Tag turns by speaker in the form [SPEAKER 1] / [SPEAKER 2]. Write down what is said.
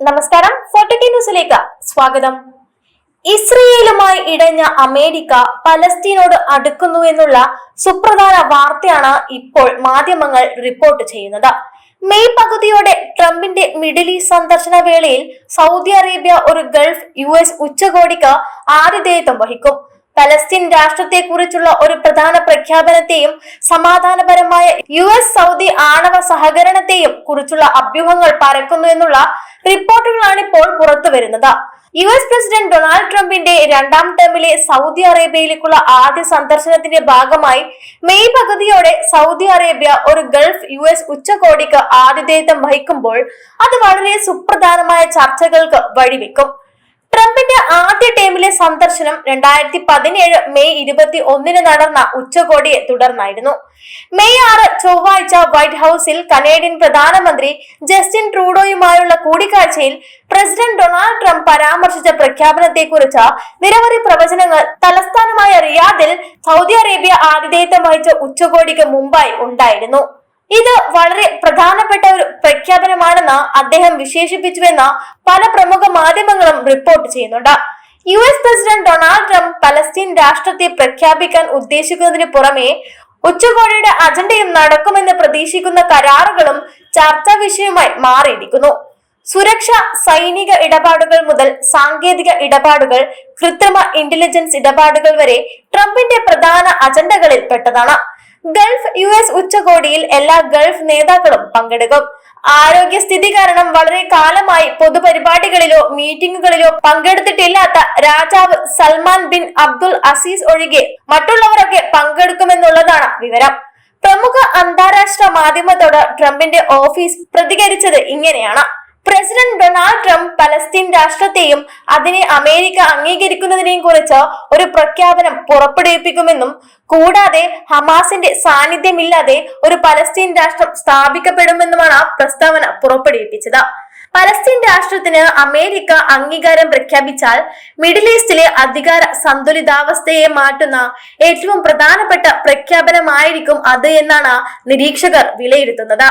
[SPEAKER 1] നമസ്കാരം. ഫോർട്ടി ന്യൂസിലേക്ക് സ്വാഗതം. ഇസ്രയേലുമായി ഇടഞ്ഞ അമേരിക്ക പലസ്തീനോട് അടുക്കുന്നു എന്നുള്ള സുപ്രധാന വാർത്തയാണ് ഇപ്പോൾ മാധ്യമങ്ങൾ റിപ്പോർട്ട് ചെയ്യുന്നത്. മെയ് പകുതിയോടെ ട്രംപിന്റെ മിഡിൽ ഈസ്റ്റ് സന്ദർശന വേളയിൽ സൗദി അറേബ്യ ഒരു ഗൾഫ് യു എസ് ഉച്ചകോടിക്ക് ആതിഥേയത്വം വഹിക്കും. പലസ്തീൻ രാഷ്ട്രത്തെക്കുറിച്ചുള്ള ഒരു പ്രധാന പ്രഖ്യാപനത്തെയും സമാധാനപരമായ യു എസ് സൗദി ആണവ സഹകരണത്തെയും കുറിച്ചുള്ള അഭ്യൂഹങ്ങൾ പരക്കുന്നു എന്നുള്ള റിപ്പോർട്ടുകളാണ് ഇപ്പോൾ പുറത്തു വരുന്നത്. യു എസ് പ്രസിഡന്റ് ഡൊണാൾഡ് ട്രംപിന്റെ രണ്ടാം ടേമിലെ സൗദി അറേബ്യയിലേക്കുള്ള ആദ്യ സന്ദർശനത്തിന്റെ ഭാഗമായി മെയ് പകുതിയോടെ സൗദി അറേബ്യ ഒരു ഗൾഫ് യു എസ് ഉച്ചകോടിക്ക് ആതിഥേയത്വം വഹിക്കുമ്പോൾ അത് വളരെ സുപ്രധാനമായ ചർച്ചകൾക്ക് വഴിവെക്കും. ട്രംപിന്റെ ആദ്യ ടേമിലെ സന്ദർശനം രണ്ടായിരത്തി പതിനേഴ് മെയ് ഇരുപത്തി ഒന്നിന് നടന്ന ഉച്ചകോടിയെ തുടർന്നായിരുന്നു. മെയ് ആറ് ചൊവ്വാഴ്ച വൈറ്റ് ഹൌസിൽ കനേഡിയൻ പ്രധാനമന്ത്രി ജസ്റ്റിൻ ട്രൂഡോയുമായുള്ള കൂടിക്കാഴ്ചയിൽ പ്രസിഡന്റ് ഡൊണാൾഡ് ട്രംപ് പരാമർശിച്ച പ്രഖ്യാപനത്തെക്കുറിച്ച് നിരവധി പ്രവചനങ്ങൾ തലസ്ഥാനമായ റിയാദിൽ സൗദി അറേബ്യ ആതിഥേയത്വം വഹിച്ച ഉച്ചകോടിക്ക് മുമ്പായി ഉണ്ടായിരുന്നു. ഇത് വളരെ പ്രധാനപ്പെട്ട ഒരു പ്രഖ്യാപനമാണെന്ന് അദ്ദേഹം വിശേഷിപ്പിച്ചുവെന്ന് പല പ്രമുഖ മാധ്യമങ്ങളും റിപ്പോർട്ട് ചെയ്യുന്നുണ്ട്. U S president Donald Trump Palestine രാഷ്ട്രത്തെ പ്രഖ്യാപിക്കാൻ ഉദ്ദേശിക്കുന്നതിന് പുറമെ ഉച്ചകോടിയുടെ അജണ്ടയും നടക്കുമെന്ന് പ്രതീക്ഷിക്കുന്ന കരാറുകളും ചർച്ചാ വിഷയവുമായി മാറിയിരിക്കുന്നു. സുരക്ഷ സൈനിക ഇടപാടുകൾ മുതൽ സാങ്കേതിക ഇടപാടുകൾ കൃത്രിമ ഇന്റലിജൻസ് ഇടപാടുകൾ വരെ ട്രംപിന്റെ പ്രധാന അജണ്ടകളിൽ പെട്ടതാണ് ഗൾഫ് യു എസ് ഉച്ചകോടിയിൽ എല്ലാ ഗൾഫ് നേതാക്കളും പങ്കെടുക്കും. ആരോഗ്യസ്ഥിതി കാരണം വളരെ കാലമായി പൊതുപരിപാടികളിലോ മീറ്റിംഗുകളിലോ പങ്കെടുത്തിട്ടില്ലാത്ത രാജാവ് സൽമാൻ ബിൻ അബ്ദുൽ അസീസ് ഒഴികെ മറ്റുള്ളവരൊക്കെ പങ്കെടുക്കുമെന്നുള്ളതാണ് വിവരം. പ്രമുഖ അന്താരാഷ്ട്ര മാധ്യമത്തോട് ട്രംപിന്റെ ഓഫീസ് പ്രതികരിച്ചത് ഇങ്ങനെയാണ്. പ്രസിഡന്റ് ഡൊണാൾഡ് ട്രംപ് പലസ്തീൻ രാഷ്ട്രത്തെയും അതിനെ അമേരിക്ക അംഗീകരിക്കുന്നതിനെയും കുറിച്ച് ഒരു പ്രഖ്യാപനം പുറപ്പെടുവിപ്പിക്കുമെന്നും കൂടാതെ ഹമാസിന്റെ സാന്നിധ്യമില്ലാതെ ഒരു പലസ്തീൻ രാഷ്ട്രം സ്ഥാപിക്കപ്പെടുമെന്നുമാണ് ആ പ്രസ്താവന പുറപ്പെടുവിപ്പിച്ചത്. പലസ്തീൻ രാഷ്ട്രത്തിന് അമേരിക്ക അംഗീകാരം പ്രഖ്യാപിച്ചാൽ മിഡിൽ ഈസ്റ്റിലെ അധികാര സന്തുലിതാവസ്ഥയെ മാറ്റുന്ന ഏറ്റവും പ്രധാനപ്പെട്ട പ്രഖ്യാപനമായിരിക്കും അത് എന്നാണ് നിരീക്ഷകർ വിലയിരുത്തുന്നത്.